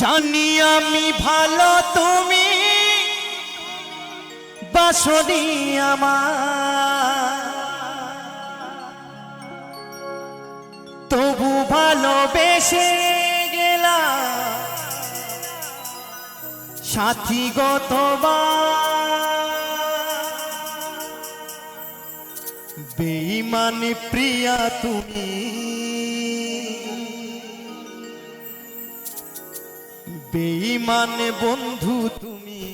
জানি আমি ভালো তুমি বাসনি আমার। তবু ভালোবেসে গেলাম সাথী বেইমানি প্রিয়া তুমি। বেইমান বন্ধু তুমি।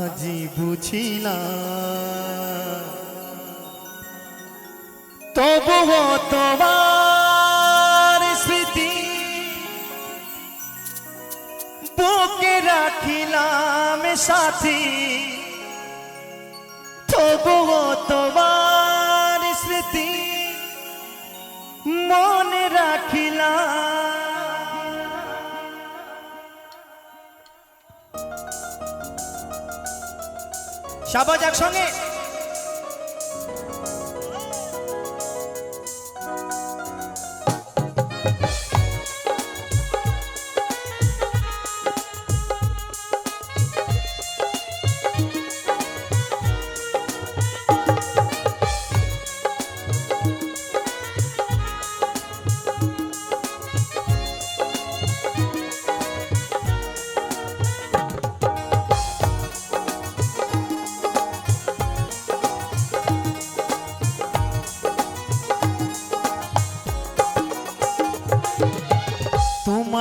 আজি বুঝিলাম তবুও তোমার স্মৃতি বুকে রাখিলাম সাথী। তবুও তোমার স্মৃতি মনে সাবাজ একসঙ্গে।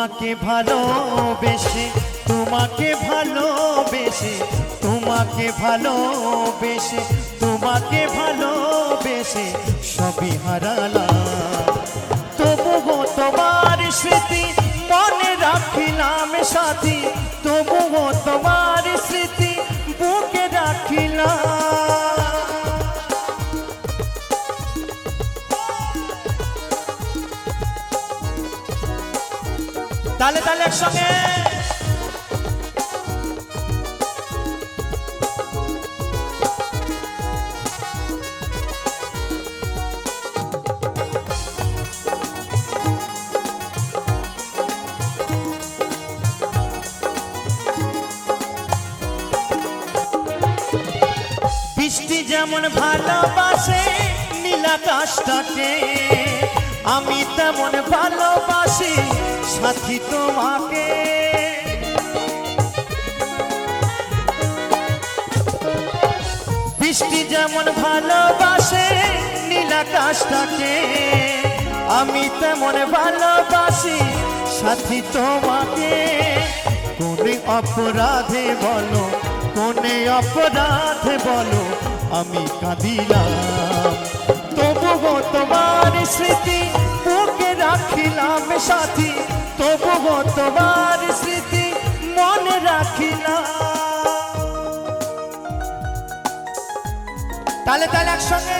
তোমাকে ভালোবেসে তোমাকে ভালোবেসে তোমাকে ভালোবেসে তোমাকে ভালোবেসে সবই হারালাম। তবুও তোমার স্মৃতি মনে রাখিলাম সাথী। তালে একসঙ্গে। বৃষ্টি যেমন ভালোবাসে নীলাকাশটাকে আমি তেমন ভালোবাসি সাথী তোমাকে। বৃষ্টি যেমন ভালোবাসে নীলাকাশটাকে আমি তেমন ভালোবাসি সাথী তোমাকে। কোনে অপরাধে বলো, কোনে অপরাধে বলো, আমি কাঁদিলাম। তবুও তোমার স্মৃতি বুকে রাখিলাম সাথী। তবুও তোমার স্মৃতি মনে রাখিলাম। তালে তালে একসঙ্গে।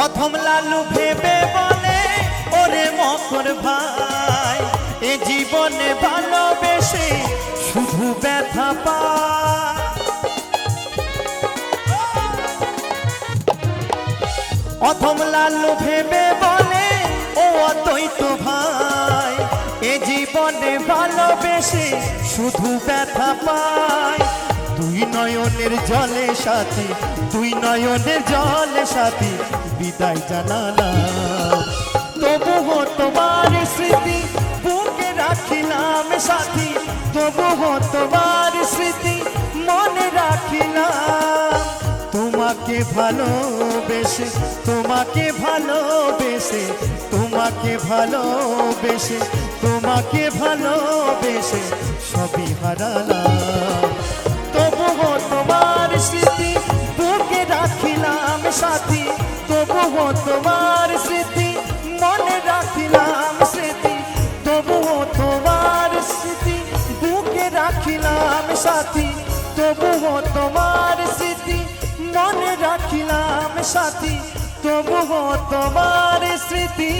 অথম লালু ভেবে বলে, ওরে মকর ভাই, এ জীবনে ভালোবেসে শুধু ব্যথা পায়। অথম লালু ভেবে বলে, ও অতই তো ভাই, এ জীবনে ভালোবেসে শুধু ব্যথা পায়। দুই নয়নের জলে সাথী, দুই নয়নের জলে সাথী বিদায় জানালাম। তবুও তোমার স্মৃতি বুকে রাখিলাম সাথী। তবুও তোমার স্মৃতি মনে রাখিলাম। তোমাকে ভালোবেসে তোমাকে ভালোবেসে তোমাকে ভালোবেসে তোমাকে ভালোবেসে সবই হারালাম। স্মৃতি বুকে রাখিলাম সাথী। তবুও তোমার স্মৃতি, মনে রাখিলাম স্মৃতি। তবুও তোমার স্মৃতি, বুকে রাখ রাখিলাম সাথী। তবুও তোমার স্মৃতি, মনে রাখিলাম সাথী। তবুও তোমার স্মৃতি।